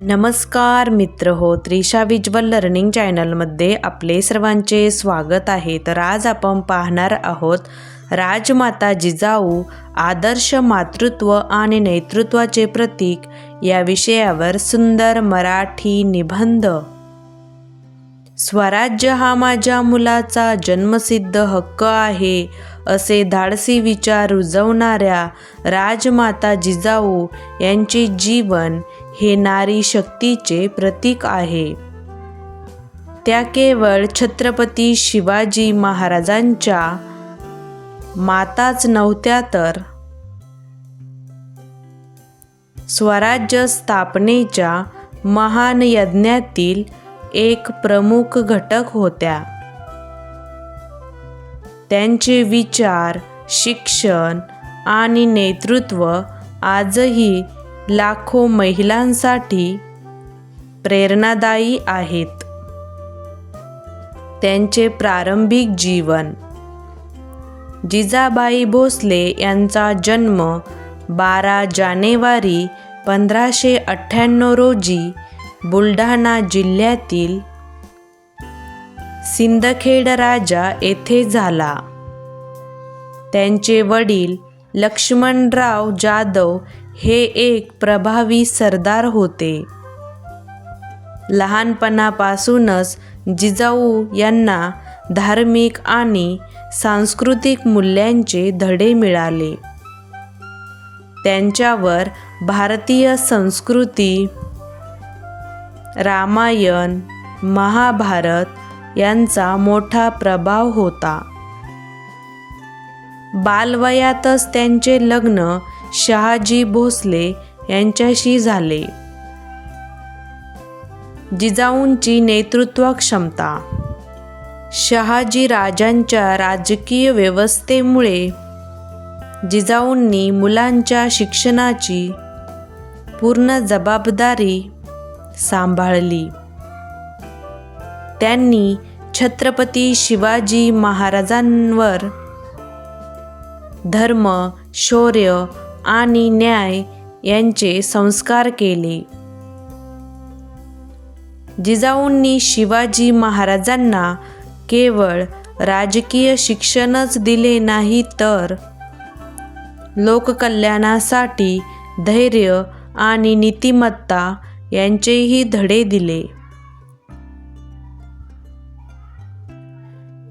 नमस्कार मित्र हो त्रिशा विज्वल लर्निंग चॅनलमध्ये आपले सर्वांचे स्वागत आहे. तर आज आपण पाहणार आहोत राजमाता जिजाऊ आदर्श मातृत्व आणि नेतृत्वाचे प्रतीक या विषयावर सुंदर मराठी निबंध. स्वराज्य हा माझ्या मुलाचा जन्मसिद्ध हक्क आहे असे धाडसी विचार रुजवणाऱ्या राजमाता जिजाऊ यांचे जीवन हे नारी शक्तीचे प्रतीक आहे. त्या केवळ छत्रपती शिवाजी महाराजांच्या माताच नव्हत्या तर. स्वराज्य स्थापनेच्या महान यज्ञातील एक प्रमुख घटक होत्या. त्यांचे विचार शिक्षण आणि नेतृत्व आजही लाखो महिलांसाठी प्रेरणादायी आहेत. त्यांचे प्रारंभिक जीवन. जिजाबाई भोसले यांचा जन्म बारा जानेवारी पंधराशे अठ्ठ्याण्णव रोजी बुलढाणा जिल्ह्यातील सिंदखेड राजा येथे झाला. त्यांचे वडील लक्ष्मणराव जाधव हे एक प्रभावी सरदार होते. लहानपणापासूनच जिजाऊ यांना धार्मिक आणि सांस्कृतिक मूल्यांचे धडे मिळाले. त्यांच्यावर भारतीय संस्कृती रामायण महाभारत यांचा मोठा प्रभाव होता. बालवयातच त्यांचे लग्न शहाजी भोसले यांच्याशी झाले. जिजाऊंची नेतृत्व क्षमता शहाजी राजांच्या राजकीय व्यवस्थेमुळे जिजाऊंनी मुलांच्या शिक्षणाची पूर्ण जबाबदारी सांभाळली. त्यांनी छत्रपती शिवाजी महाराजांवर धर्म शौर्य आणि न्याय यांचे संस्कार केले. जिजाऊंनी शिवाजी महाराजांना केवळ राजकीय शिक्षणच दिले नाही तर लोककल्याणासाठी धैर्य आणि नीतिमत्ता यांचेही धडे दिले.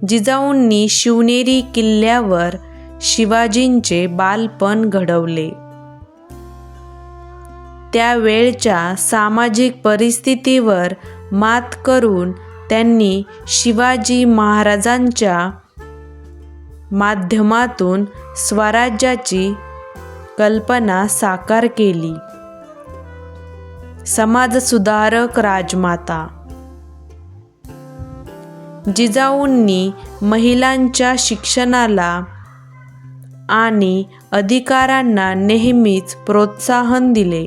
जिजाऊंनी शिवनेरी किल्ल्यावर शिवाजींचे बालपण घडवले. त्यावेळच्या सामाजिक परिस्थितीवर मात करून त्यांनी शिवाजी महाराजांच्या माध्यमातून स्वराज्याची कल्पना साकार केली. समाजसुधारक राजमाता. जिजाऊंनी महिलांच्या शिक्षणाला आणि अधिकारांना नेहमीच प्रोत्साहन दिले.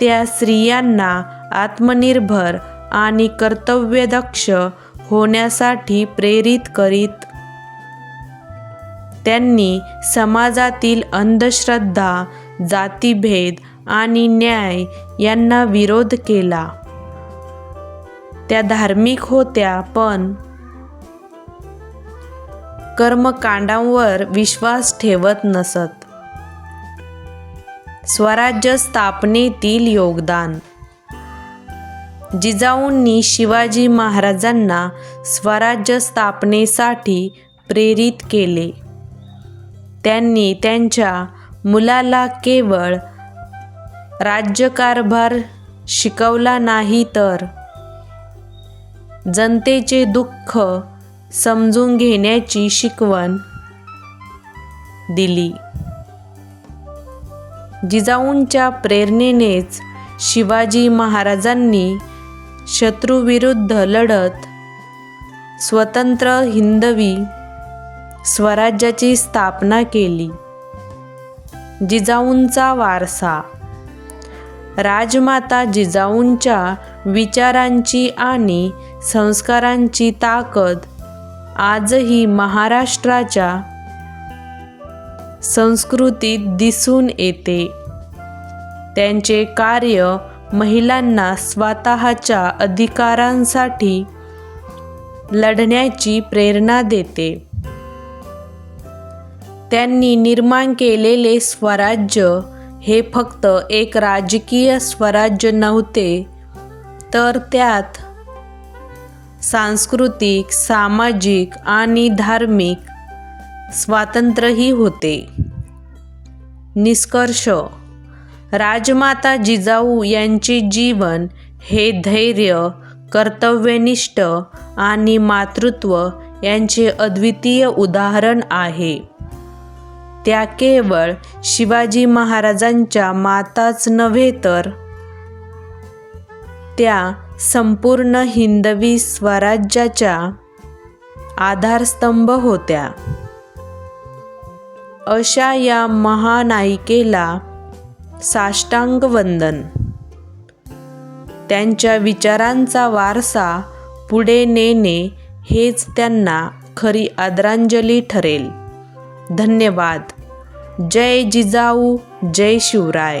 त्या स्त्रियांना आत्मनिर्भर आणि कर्तव्यदक्ष होण्यासाठी प्रेरित करीत. त्यांनी समाजातील अंधश्रद्धा जातीभेद आणि न्याय यांना विरोध केला. त्या धार्मिक होत्या पण कर्मकांडांवर विश्वास ठेवत नसत. स्वराज्य स्थापनेतील योगदान. जिजाऊंनी शिवाजी महाराजांना स्वराज्य स्थापनेसाठी प्रेरित केले. त्यांनी त्यांच्या मुलाला केवळ राज्यकारभार शिकवला नाही तर जनतेचे दुःख समजून घेण्याची शिकवण दिली. जिजाऊंच्या प्रेरणेनेच शिवाजी महाराजांनी शत्रूविरुद्ध लढत स्वतंत्र हिंदवी स्वराज्याची स्थापना केली. जिजाऊंचा वारसा. राजमाता जिजाऊंच्या विचारांची आणि संस्कारांची ताकद आजही महाराष्ट्राच्या संस्कृतीत दिसून येते. त्यांचे कार्य महिलांना स्वतःच्या अधिकारांसाठी लढण्याची प्रेरणा देते. त्यांनी निर्माण केलेले स्वराज्य हे फक्त एक राजकीय स्वराज्य नव्हते तर त्यात सांस्कृतिक सामाजिक आणि धार्मिक स्वातंत्र्यही होते. निष्कर्ष. राजमाता जिजाऊ यांचे जीवन हे धैर्य कर्तव्यनिष्ठ आणि मातृत्व यांचे अद्वितीय उदाहरण आहे. त्या केवळ शिवाजी महाराजांच्या माताच नव्हे तर त्या संपूर्ण हिंदवी स्वराज्याच्या आधारस्तंभ होत्या. अशा या महानायिकेला साष्टांग वंदन. त्यांच्या विचारांचा वारसा पुढे नेणे हेच त्यांना खरी आदरांजली ठरेल. धन्यवाद. जय जिजाऊ जय शिवराय.